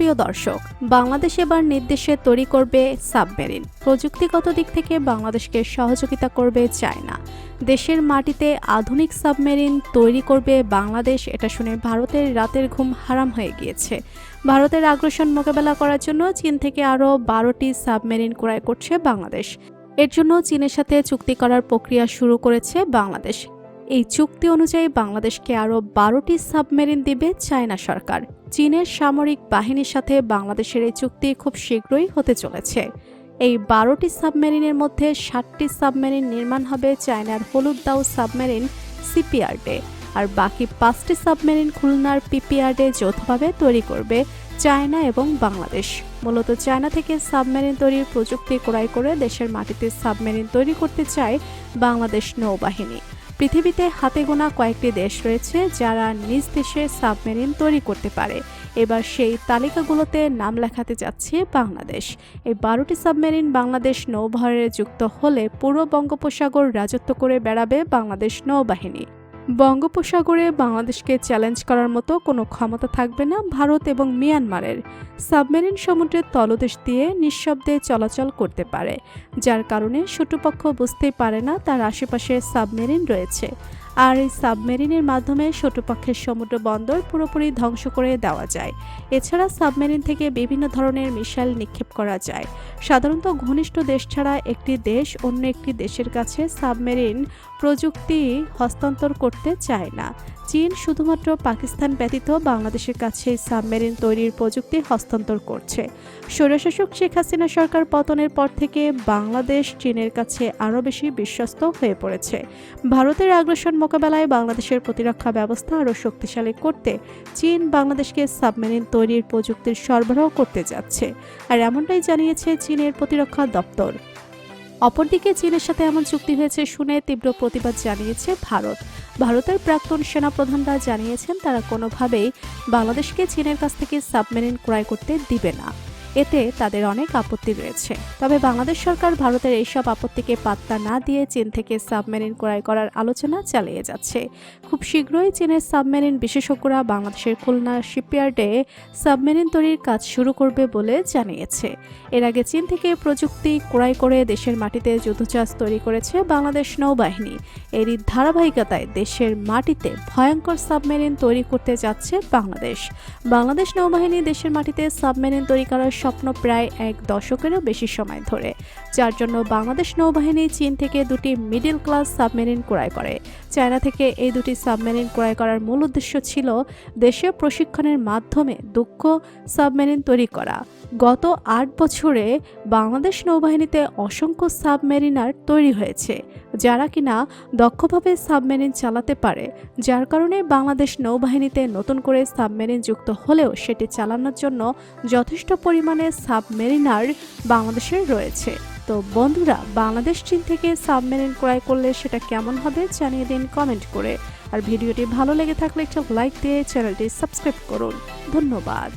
প্রিয় দর্শক, বাংলাদেশ এবার নির্দেশে তৈরি করবে সাবমেরিন। প্রযুক্তিগত দিক থেকে বাংলাদেশকে সহযোগিতা করবে চায়না। দেশের মাটিতে আধুনিক সাবমেরিন তৈরি করবে বাংলাদেশ, এটা শুনে ভারতের রাতের ঘুম হারাম হয়ে গিয়েছে। ভারতের আগ্রাসন মোকাবেলা করার জন্য চীন থেকে আরও বারোটি সাবমেরিন ক্রয় করছে বাংলাদেশ। এর জন্য চীনের সাথে চুক্তি করার প্রক্রিয়া শুরু করেছে বাংলাদেশ। এই চুক্তি অনুযায়ী বাংলাদেশকে আরও বারোটি সাবমেরিন দিবে চায়না সরকার। চীনের সামরিক বাহিনীর সাথে বাংলাদেশের এই চুক্তি খুব শীঘ্রই হতে চলেছে। এই বারোটি সাবমেরিনের মধ্যে ষাটটি সাবমেরিন নির্মাণ হবে চায়নার হলুদদাও সাবমেরিন সিপিআরডে, আর বাকি পাঁচটি সাবমেরিন খুলনার পিপিআরডে যৌথভাবে তৈরি করবে চায়না এবং বাংলাদেশ। মূলত চায়না থেকে সাবমেরিন তৈরির প্রযুক্তি ক্রয় করে দেশের মাটিতে সাবমেরিন তৈরি করতে চায় বাংলাদেশ নৌবাহিনী। পৃথিবীতে হাতে গোনা কয়েকটি দেশ রয়েছে যারা নিজ দেশে সাবমেরিন তৈরি করতে পারে। এবার সেই তালিকাগুলোতে নাম লেখাতে যাচ্ছে বাংলাদেশ। এই বারোটি সাবমেরিন বাংলাদেশ নৌবহরে যুক্ত হলে পূর্ব বঙ্গোপসাগর রাজত্ব করে বেড়াবে বাংলাদেশ নৌবাহিনী। বঙ্গোপসাগরে বাংলাদেশকে চ্যালেঞ্জ করার মতো কোনো ক্ষমতা থাকবে না ভারত এবং মিয়ানমারের। সাবমেরিন সমুদ্রের তলদেশ দিয়ে নিঃশব্দে চলাচল করতে পারে, যার কারণে শত্রুপক্ষ বুঝতে পারে না তার আশেপাশে সাবমেরিন রয়েছে। আর এই সাবমেরিনের মাধ্যমে শত্রুপক্ষের সমুদ্র বন্দর পুরোপুরি ধ্বংস করে দেওয়া যায়। এছাড়া সাবমেরিন থেকে বিভিন্ন ধরনের মিসাইল নিক্ষেপ করা যায়। সাধারণত ঘনিষ্ঠ দেশ ছাড়া একটি দেশ অন্য একটি দেশের কাছে সাবমেরিন প্রযুক্তি হস্তান্তর করতে চায় না। চীন শুধুমাত্র পাকিস্তান ব্যতীত বাংলাদেশের কাছে সাবমেরিন তৈরির প্রযুক্তি হস্তান্তর করছে। স্বৈরশাসক শেখ হাসিনা সরকার পতনের পর থেকে বাংলাদেশ চীনের কাছে আরও বেশি বিশ্বস্ত হয়ে পড়েছে। ভারতের আগ্রাসন মোকাবেলায় বাংলাদেশের প্রতিরক্ষা ব্যবস্থা আরও শক্তিশালী করতে চীন বাংলাদেশকে সাবমেরিন তৈরির প্রযুক্তির সরবরাহ করতে যাচ্ছে, আর এমনটাই জানিয়েছে চীনের প্রতিরক্ষা দপ্তর। অপরদিকে চীনের সাথে এমন চুক্তি হয়েছে শুনে তীব্র প্রতিবাদ জানিয়েছে ভারত। ভারতের প্রাক্তন সেনাপ্রধানরা জানিয়েছেন তারা কোনোভাবেই বাংলাদেশকে চীনের কাছ থেকে সাবমেরিন ক্রয় করতে দিবে না। এতে তাদের অনেক আপত্তি রয়েছে। তবে বাংলাদেশ সরকার ভারতের এইসব আপত্তিকে পাত্তা না দিয়ে চীন থেকে সাবমেরিন ক্রয় করার আলোচনা চালিয়ে যাচ্ছে। খুব শীঘ্রই চীনের সাবমেরিন বিশেষজ্ঞরা বাংলাদেশের খুলনা শিপইয়ার্ডে সাবমেরিন তৈরির কাজ শুরু করবে বলে জানিয়েছে। এর আগে চীন থেকে প্রযুক্তি ক্রয় করে দেশের মাটিতে যুদ্ধজাহাজ তৈরি করেছে বাংলাদেশ নৌবাহিনী। এরই ধারাবাহিকতায় দেশের মাটিতে ভয়ঙ্কর সাবমেরিন তৈরি করতে যাচ্ছে বাংলাদেশ। বাংলাদেশ নৌবাহিনী দেশের মাটিতে সাবমেরিন তৈরি করার স্বপ্ন প্রায় এক দশকেরও বেশি সময় ধরে, যার জন্য বাংলাদেশ নৌবাহিনী চীন থেকে দুটি মিডল ক্লাস সাবমেরিন ক্রয় করে। চায়না থেকে এই দুটি সাবমেরিন ক্রয় করার মূল উদ্দেশ্য ছিল দেশীয় প্রশিক্ষণের মাধ্যমে দক্ষ সাবমেরিন তৈরি করা। গত আট বছরে বাংলাদেশ নৌবাহিনীতে অসংখ্য সাবমেরিনার তৈরি হয়েছে, যারা কিনা দক্ষভাবে সাবমেরিন চালাতে পারে, যার কারণে বাংলাদেশ নৌবাহিনীতে নতুন করে সাবমেরিন যুক্ত হলেও সেটি চালানোর জন্য যথেষ্ট পরিমাণে সাবমেরিনার বাংলাদেশের রয়েছে। তো বন্ধুরা, বাংলাদেশ চীন থেকে সাবমেরিন ক্রয় করলে সেটা কেমন হবে জানিয়ে দিন কমেন্ট করে। আর ভিডিওটি ভালো লেগে থাকলে একটা লাইক দিয়ে চ্যানেলটি সাবস্ক্রাইব করুন। ধন্যবাদ।